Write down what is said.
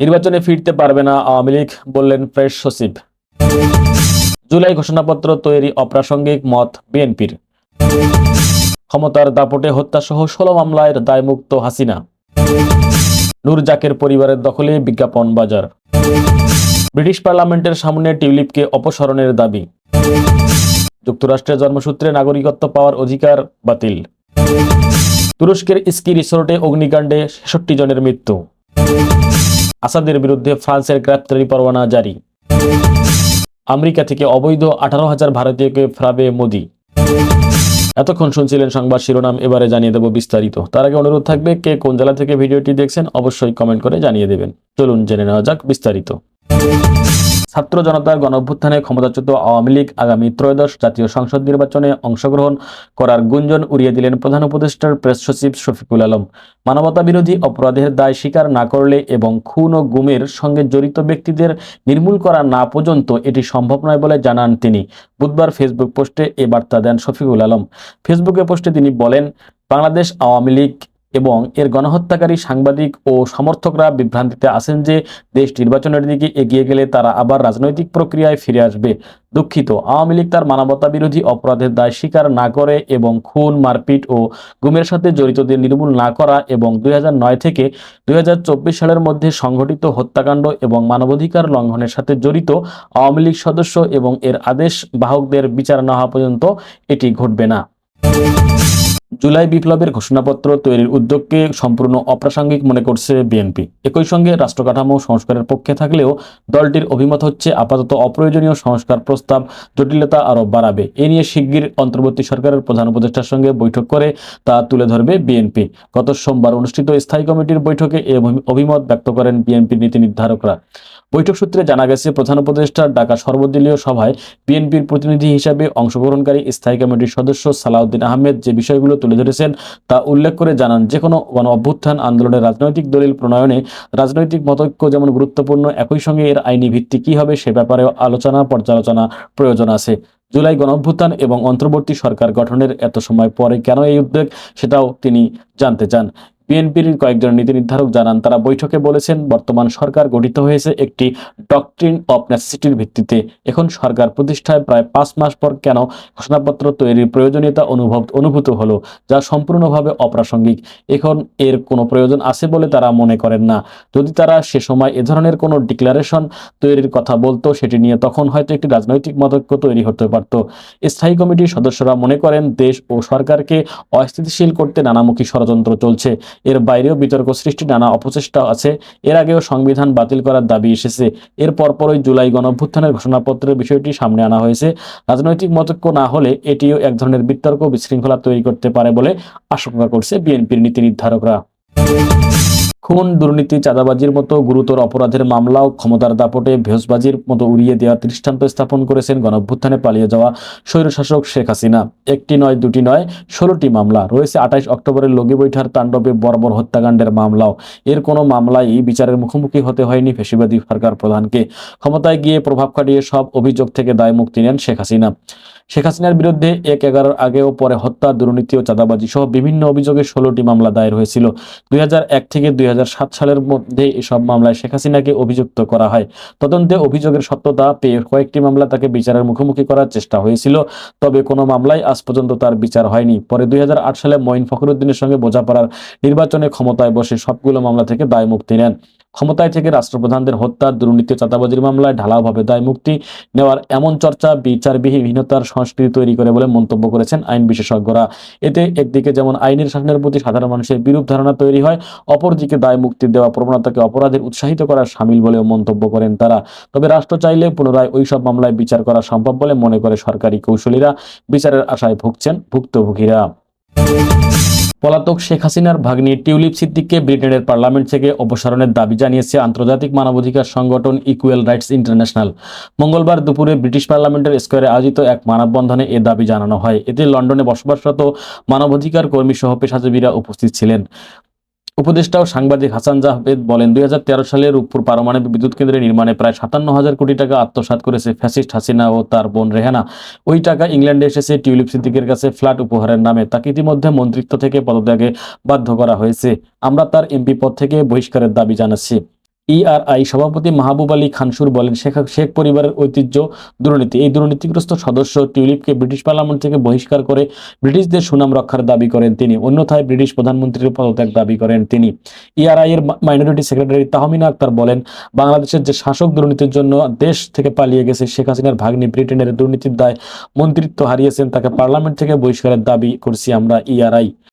নির্বাচনে ফিরতে পারবে না আওয়ামী লীগ, বললেন প্রেস সচিব। জুলাই ঘোষণাপত্র তৈরি অপ্রাসঙ্গিক মত বিএনপির। ক্ষমতার দাপটে হত্যাসহ ষোলো মামলায় দায়মুক্ত হাসিনা। নূর জাকের পরিবারের দখলে বিজ্ঞাপন বাজার। ব্রিটিশ পার্লামেন্টের সামনে টিউলিপকে অপসারণের দাবি। যুক্তরাষ্ট্রের জন্মসূত্রে নাগরিকত্ব পাওয়ার অধিকার বাতিল। তুরস্কের স্কি রিসোর্টে অগ্নিকাণ্ডে ছেষট্টি জনের মৃত্যু। আসাদের বিরুদ্ধে ফ্রান্সের গ্রেপ্তারি পরোয়ানা জারি। আমেরিকা থেকে অবৈধ আঠারো হাজার ভারতীয়কে ফেরাবে মোদি। এতক্ষণ শুনছিলেন সংবাদ শিরোনাম, এবারে জানিয়ে দেব বিস্তারিত। তার আগে অনুরোধ থাকবে, কে কোন জেলা থেকে ভিডিওটি দেখছেন অবশ্যই কমেন্ট করে জানিয়ে দেবেন। চলুন জেনে নেওয়া যাক বিস্তারিত। ছাত্র জনতার গণ অভ্যুত্থানে ক্ষমতাচ্যুত আওয়ামী লীগ আগামী ত্রয়োদশ জাতীয় সংসদ নির্বাচনে অংশগ্রহণ করার গুঞ্জন উড়িয়ে দিলেন প্রধান উপদেষ্টার প্রেস সচিব শফিকুল আলম। মানবতা বিরোধী অপরাধের দায় স্বীকার না করলে এবং খুন ও গুমের সঙ্গে জড়িত ব্যক্তিদের নির্মূল করা না পর্যন্ত এটি সম্ভব নয় বলে জানান তিনি। বুধবার ফেসবুক পোস্টে এ বার্তা দেন শফিকুল আলম। ফেসবুকে পোস্টে তিনি বলেন, বাংলাদেশ আওয়ামী লীগ এবং এর গণহত্যাকারী সাংবাদিক ও সমর্থকরা বিভ্রান্তিতে আছেন যে দেশ নির্বাচনের দিকে এগিয়ে গেলে তারা আবার রাজনৈতিক প্রক্রিয়ায় ফিরে আসবে। দুঃখিত, আওয়ামী লীগ তার মানবতা বিরোধী অপরাধের দায় স্বীকার না করে এবং খুন, মারপিট ও গুমের সাথে জড়িতদের নির্মূল না করা এবং দুই হাজার নয় থেকে দুই হাজার চব্বিশ সালের মধ্যে সংঘটিত হত্যাকাণ্ড এবং মানবাধিকার লঙ্ঘনের সাথে জড়িত আওয়ামী লীগ সদস্য এবং এর আদেশ বাহকদের বিচার না হওয়া পর্যন্ত এটি ঘটবে না। জুলাই বিপ্লবের ঘোষণাপত্র তৈরির উদ্যোগকে সম্পূর্ণ অপ্রাসঙ্গিক মনে করছে বিএনপি। একই সঙ্গে রাষ্ট্র কাঠামো সংস্কারের পক্ষে থাকলেও দলটির অভিমত হচ্ছে আপাতত অপ্রয়োজনীয় সংস্কার প্রস্তাব জটিলতা আরও বাড়াবে। এ নিয়ে শিগগির অন্তর্বর্তী সরকারের প্রধান উপদেষ্টার সঙ্গে বৈঠক করে তা তুলে ধরবে বিএনপি। গত সোমবার অনুষ্ঠিত স্থায়ী কমিটির বৈঠকে এ অভিমত ব্যক্ত করেন বিএনপির নীতি নির্ধারকরা। বৈঠক সূত্রে জানা গেছে, প্রধান উপদেষ্টার ডাকা সর্বদলীয় সভায় বিএনপির প্রতিনিধি হিসাবে অংশগ্রহণকারী স্থায়ী কমিটির সদস্য সালাউদ্দিন আহমেদ যে বিষয়গুলো তুলে ধরেছেন তা উল্লেখ করে জানান যে কোনো গণ অভ্যুত্থান আন্দোলনের রাজনৈতিক দলিল প্রণয়নে রাজনৈতিক মতৈক্য যেমন গুরুত্বপূর্ণ, একই সঙ্গে এর আইনি ভিত্তি কী হবে সে ব্যাপারে আলোচনা, পর্যালোচনা প্রয়োজন আছে। জুলাই গণঅভ্যুত্থান এবং অন্তর্বর্তী সরকার গঠনের এত সময় পরে কেন এই উদ্যোগ সেটাও তিনি জানতে চান। বিএনপির কয়েকজন নীতি নির্ধারক জানান, তারা বৈঠকে বলেছেন, বর্তমান সরকার গঠিত হয়েছে একটি ডকট্রিন অফ নেসেসিটির ভিত্তিতে। এখন সরকার প্রতিষ্ঠায় প্রায় পাঁচ মাস পর কেন ঘোষণাপত্র তৈরির প্রয়োজনীয়তা অনুভব, অনুভূত হলো, যা সম্পূর্ণভাবে অপ্রাসঙ্গিক। এখন এর কোনো প্রয়োজন আছে বলে তারা মনে করেন না। যদি তারা সে সময় এ ধরনের কোনো ডিক্লারেশন তৈরির কথা বলতো, সেটি নিয়ে তখন হয়তো একটি রাজনৈতিক মতৈক্য তৈরি হতে পারত। স্থায়ী কমিটির সদস্যরা মনে করেন, দেশ ও সরকারকে অস্থিতিশীল করতে নানামুখী ষড়যন্ত্র চলছে। এর বাইরেও বিতর্ক সৃষ্টি, নানা অপচেষ্টা আছে। এর আগেও সংবিধান বাতিল করার দাবি এসেছে। এর পরপরই জুলাই গণভ্যুত্থানের ঘোষণাপত্রের বিষয়টি সামনে আনা হয়েছে। রাজনৈতিক মতক্য না হলে এটিও এক ধরনের বিতর্ক বিশৃঙ্খলা তৈরি করতে পারে বলে আশঙ্কা করছে বিএনপির নীতি নির্ধারকরা। খুন, দুর্নীতি, চাঁদাবাজির মতো গুরুতর অপরাধের মামলাও ক্ষমতার দাপটে ভেষবাজির মতো উড়িয়ে দেওয়ার দৃষ্টান্ত স্থাপন করেছেন গণঅভ্যুত্থানে পালিয়ে যাওয়া স্বৈরশাসক শেখ হাসিনা। একটি নয়, দুটি নয়, ষোলোটি মামলা। রয়েছে আঠাইশ অক্টোবরের লগি বৈঠার তাণ্ডবে বর্বর হত্যাকাণ্ডের মামলাও। এর কোনো মামলাই বিচারের মুখোমুখি হতে হয়নি ফেসিবাদী সরকার প্রধানকে। ক্ষমতায় গিয়ে প্রভাব খাটিয়ে সব অভিযোগ থেকে দায় মুক্তি নেন শেখ হাসিনা। শেখ হাসিনার বিরুদ্ধে এক এগারোর আগে ও পরে হত্যা, দুর্নীতি ও চাঁদাবাজি সহ বিভিন্ন অভিযোগে ষোলোটি মামলা দায়ের হয়েছিল। দুই হাজার এক থেকে দুই সালের মধ্যে এসব মামলায় শেখ হাসিনাকে অভিযুক্ত করা হয়। তদন্তে অভিযোগের সত্যতা পেয়ে কয়েকটি মামলা তাকে বিচারের মুখোমুখি করার চেষ্টা হয়েছিল, তবে কোনো মামলায় আজ পর্যন্ত তার বিচার হয়নি। পরে দুই হাজার আট সালে মঈন ফখরুদ্দিনের সঙ্গে বোঝাপড়ার নির্বাচনে ক্ষমতায় বসে সবগুলো মামলা থেকে দায় মুক্তি নেন। ক্ষমতায় থেকে রাষ্ট্রপ্রধানদের হত্যা, দুর্নীতি, চাঁদাবাজির মামলায় ঢালাওভাবে দায় মুক্তি নেওয়ার এমন চর্চা বিচারবিহীনতার সংস্কৃতি তৈরি করে বলে মন্তব্য করেছেন আইন বিশেষজ্ঞরা। এতে একদিকে যেমন আইনের শাসনের প্রতি সাধারণ মানুষের বিরূপ ধারণা তৈরি হয়, অপরদিকে দায় মুক্তি দেওয়া প্রবণতাকে অপরাধের উৎসাহিত করার সামিল বলেও মন্তব্য করেন তারা। তবে রাষ্ট্র চাইলে পুনরায় ওইসব মামলায় বিচার করা সম্ভব বলে মনে করে সরকারি কৌশলীরা। বিচারের আশায় ভুগছেন ভুক্তভোগীরা। পলাতক শেখ হাসিনার ভাগ্নি টিউলিপ সিদ্দিককে ব্রিটেনের পার্লামেন্ট থেকে অপসারণের দাবি জানিয়েছে আন্তর্জাতিক মানবাধিকার সংগঠন ইকুয়াল রাইটস ইন্টারন্যাশনাল। মঙ্গলবার দুপুরে ব্রিটিশ পার্লামেন্টের স্কোয়ারে আয়োজিত এক মানববন্ধনে এ দাবি জানানো হয়। এতে লন্ডনে বসবাসরত মানবাধিকার কর্মী সহ পেশাজীবীরা উপস্থিত ছিলেন। উপদেষ্টা ও সাংবাদিক হাসান জাহবেদ বলেন, দুই সালে রূপপুর পারমাণবিক বিদ্যুৎ কেন্দ্রে নির্মাণে প্রায় সাতান্ন হাজার কোটি টাকা আত্মসাত করেছে ফ্যাসিস্ট হাসিনা ও তার বোন রেহানা। ওই টাকা ইংল্যান্ডে এসেছে, টিউলিপ সিদ্দিকের কাছে ফ্ল্যাট উপহারের নামে। তাকে ইতিমধ্যে মন্ত্রিত্ব থেকে পদত্যাগে বাধ্য করা হয়েছে। আমরা তার এমপি পদ থেকে বহিষ্কারের দাবি জানাচ্ছি। ইআরআই সভাপতি মাহবুব আলী খানসুর বলেন, শেখ শেখ পরিবারের ঐতিহ্য দুর্নীতি। এই দুর্নীতিগ্রস্ত সদস্য টিউলিপকে ব্রিটিশ পার্লামেন্ট থেকে বহিষ্কার করে ব্রিটিশদের সুনাম রক্ষার দাবি করেন তিনি। অন্যথায় ব্রিটিশ প্রধানমন্ত্রীর পদত্যাগ দাবি করেন তিনি। ইআরআই এর মাইনরিটি সেক্রেটারি তাহমিনা আক্তার বলেন, বাংলাদেশের যে শাসক দুর্নীতির জন্য দেশ থেকে পালিয়ে গেছে শেখ হাসিনার ভাগ্নি ব্রিটেনের দুর্নীতির দায় মন্ত্রিত্ব হারিয়েছেন, তাকে পার্লামেন্ট থেকে বহিষ্কারের দাবি করছি আমরা ইআরআই